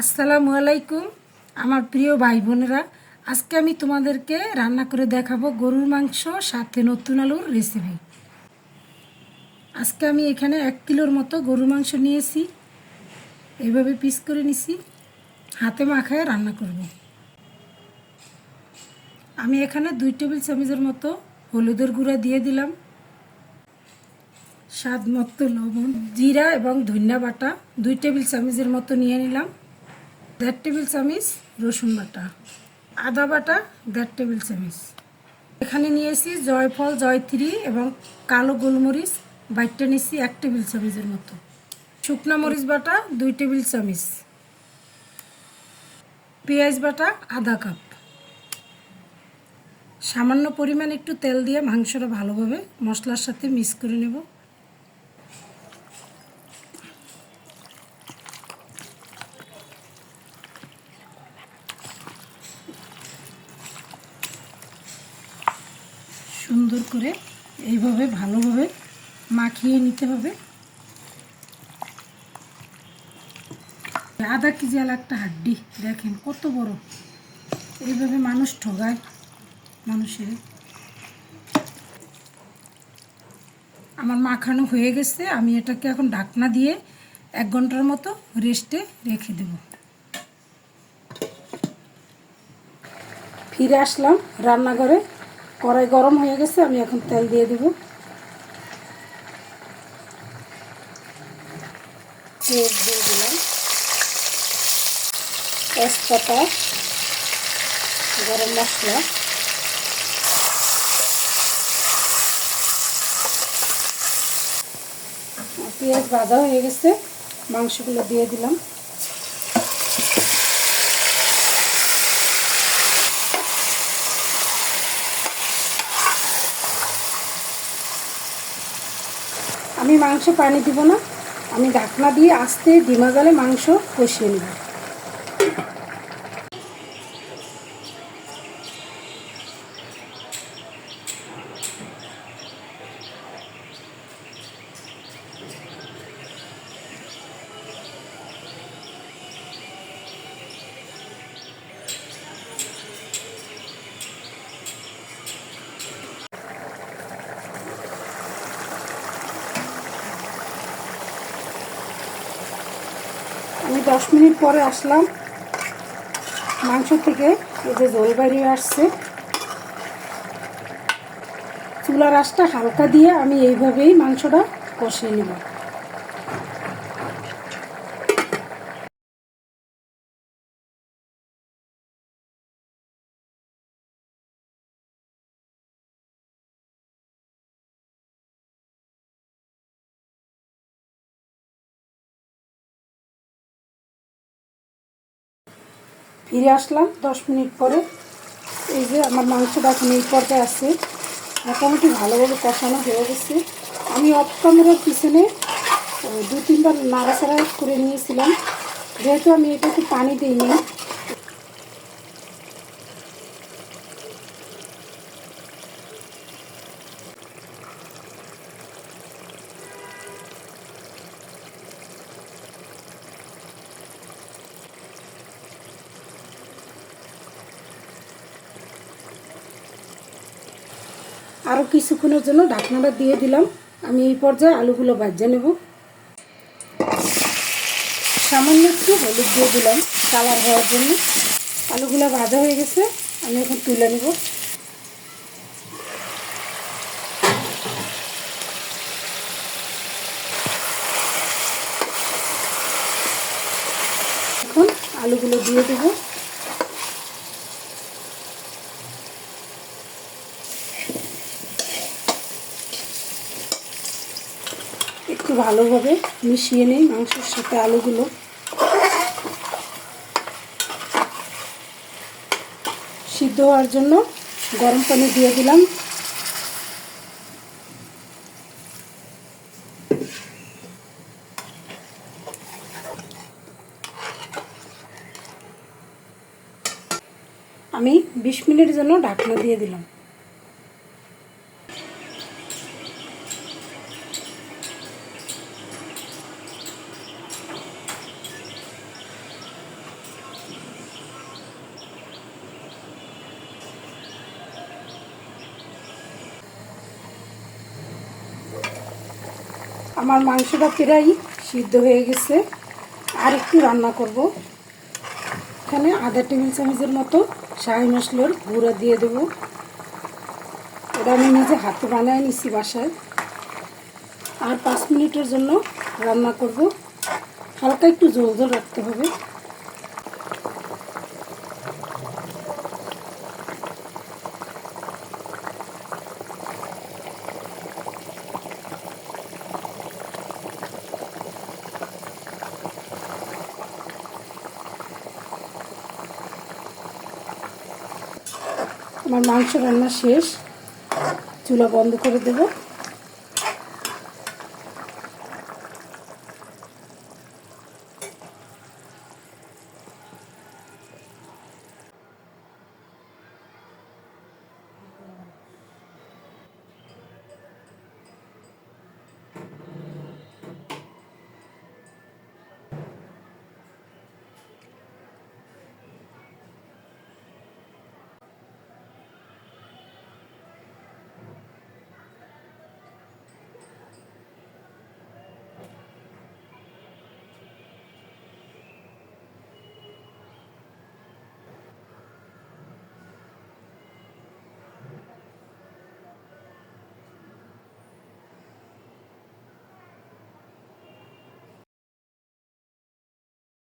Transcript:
আসসালামু আলাইকুম, আমার প্রিয় ভাই বোনেরা আজকে আমি তোমাদেরকে রান্না করে দেখাবো গরুর মাংস, সাথে নতুন আলুর রেসিপি আজকে আমি এখানে এক কিলোর মতো গরুর মাংস নিয়েছি। এভাবে পিস করে নিছি, হাতে মাখায় রান্না করব। আমি এখানে দুই টেবিল চামচের মতো হলুদের গুঁড়া দিয়ে দিলাম। স্বাদ মতো লবণ, জিরা এবং ধনিয়া বাটা দুই টেবিল চামচের মতো নিয়ে নিলাম। দেড় টেবিল চামিচ রসুন বাটা, আদা বাটা দেড় টেবিল চামিচ। এখানে নিয়েছি জয়ফল, জয়ত্রী এবং কালো গোলমরিচ, বাইটটা নিয়েছি এক টেবিল চামিচের মতো। শুকনো মরিচ বাটা দুই টেবিল চামিচ। পেঁয়াজ বাটা আধা কাপ। সামান্য পরিমাণ একটু তেল দিয়ে মাংসটা ভালোভাবে মশলার সাথে মিক্স করে নেব। সুন্দর করে এইভাবে ভালোভাবে মাখিয়ে নিতে হবে। আধা কেজি আলা একটা হাড্ডি, দেখেন কত বড়। এইভাবে মানুষ ঠগায়, মানুষের। আমার মাখানো হয়ে গেছে, আমি এটাকে এখন ঢাকনা দিয়ে এক ঘণ্টার মতো রেস্টে রেখে দেব। ফিরে আসলাম রান্নাঘরে। কড়াই গরম হয়ে গেছে, আমি এখন তেল দিয়ে দেব। পেঁয়াজ দিয়ে দিলাম। তেজপাতা, গরম মশলা। পেঁয়াজ ভাজা হয়ে গেছে, মাংসগুলো দিয়ে দিলাম। আমি মাংস পানি দিব না। আমি ঢাকনা দিয়ে আস্তে ডিমা জালে মাংস কষিয়ে নেব। আমি দশ মিনিট পরে আসলাম। মাংস থেকে এই যে জল বেরিয়ে আসছে। চুলার আঁচটা হালকা দিয়ে আমি এইভাবেই মাংসটা কষিয়ে নেব ফিরে আসলাম দশ মিনিট পরে। এই যে আমার মাংসটা এখন এই পর্যায়ে আসছে মোটামুটি ভালোভাবে কষানো হয়ে গেছে। আমি অফ ক্যামেরার পিছনে দু তিনবার নাড়াচাড়া করে নিয়েছিলাম। যেহেতু আমি এটা এটাকে পানি দিইনি আরও কিছুক্ষণের জন্য ঢাকনাটা দিয়ে দিলাম। আমি এই পর্যায়ে আলুগুলো ভাজা নেব। সামান্য একটু হলুদ দিয়ে দিলাম কালার হওয়ার জন্য। আলুগুলো ভাজা হয়ে গেছে, আমি এখন তুলে নেব। এখন আলুগুলো দিয়ে দেবো। একটু ভালোভাবে মিশিয়ে নেই মাংসের সাথে আলুগুলো। সিদ্ধ হওয়ার জন্য গরম পানি দিয়ে দিলাম। আমি বিশ মিনিটের জন্য ঢাকনা দিয়ে দিলাম। আমার মাংসটা প্রায় সিদ্ধ হয়ে গেছে। আর একটু রান্না করব। এখানে আধা টেবিল চামচের মতো শাহি মশলার গুঁড়া দিয়ে দেব। এটা আমি নিজে হাতে বানায় নিছি বাসায়। আর পাঁচ মিনিটের জন্য রান্না করব। হালকা একটু জল জল রাখতে হবে। আমার মাংস রান্না শেষ। চুলা বন্ধ করে দেবো।